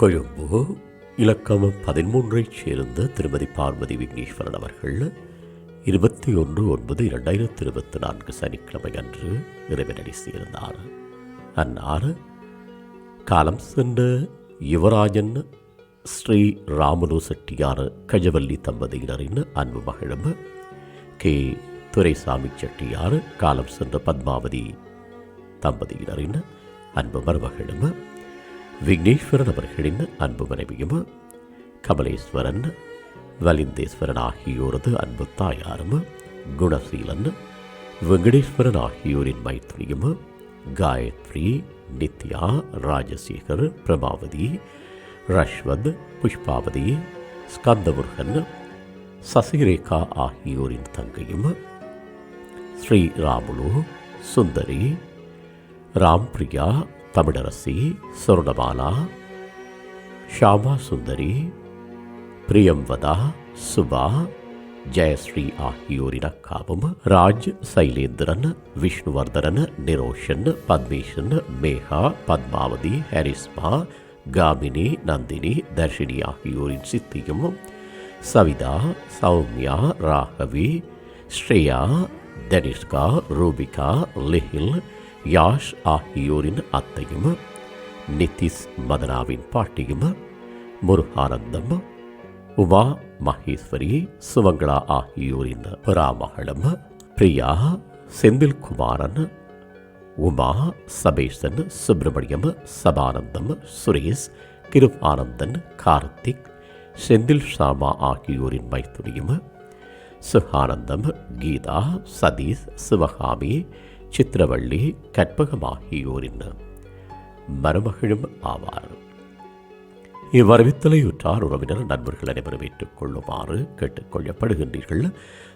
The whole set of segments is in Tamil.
கொழும்பு இலக்கம் பதிமூன்றைச் சேர்ந்த திருமதி பார்வதி விக்னேஸ்வரன் அவர்கள் இருபத்தி ஒன்று ஒன்பது இரண்டாயிரத்தி இருபத்தி நான்கு சனிக்கிழமை அன்று இறைவனடி சேர்ந்தார். அன்னார் காலம் சென்ற யுவராஜன் ஸ்ரீ ராமனு செட்டியார் கஜவல்லி தம்பதியினரின் அன்பு மகளும் கே. துரைசாமி செட்டியார் காலம் சென்ற பத்மாவதி தம்பதியினரின் அன்பு மருமகளும் விக்னேஸ்வரன் அவர்களின் அன்பு மனைவியும் கமலேஸ்வரன் வலிந்தேஸ்வரன் ஆகியோரது அன்பு தாயாரும் குணசீலன் வெங்கடேஸ்வரன் ஆகியோரின் மைத்துனியும் காயத்ரி நித்யா ராஜசேகர் பிரபாவதி ரஷ்வத் புஷ்பாவதி ஸ்கந்தமுருகன் சசிரேகா ஆகியோரின் தங்கையும் ஸ்ரீராமுலு சுந்தரி ராம்பிரியா தமிழரசி சொர்ணமாலா ஷாமா சுந்தரி பிரியம்வதா சுபா ஜெயஸ்ரீ ஆகியோரின் அக்காவும் ராஜ் சைலேந்திரன் விஷ்ணுவர்தனன் நிரோஷன் பத்மேஷன் மேகா பத்மாவதி ஹரிஸ்மா காமினி நந்தினி தர்ஷினி ஆகியோரின் சித்தியும் சவிதா சௌமியா ராகவி ஸ்ரேயா தனிஷ்கா ரூபிகா லிஹில் யாஷ் ஆகியோரின் அத்தையும் நிதிஷ் மதனாவின் பாட்டியும் முருகானந்தம் உமா மகேஸ்வரி சுமங்களா ஆகியோரின் பராமகளும் பிரியா செந்தில்குமாரன் உமா சபேஷன் சுப்பிரமணியம் சபானந்தம் சுரேஷ் கிருபானந்தன் கார்த்திக் செந்தில் ஷாமா ஆகியோரின் மைத்துனியும் சுகானந்தம் கீதா சதீஷ் சிவகாமி சித்திரவள்ளி கற்பகமாகியோரின் மருமகளும் ஆவார். இவ்வரவித்தலையுற்றார் உறவினர் நண்பர்கள் அனைவரும் ஏற்றுக்கொள்ளுமாறு கேட்டுக்கொள்ளப்படுகின்றீர்கள்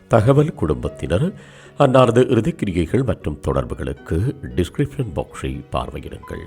தகவல் குடும்பத்தினர் அன்னாரது இறுதிக்கிரியைகள் மற்றும் தொடர்புகளுக்கு டிஸ்கிரிப்ஷன் பாக்ஸை பார்வையிடுங்கள்.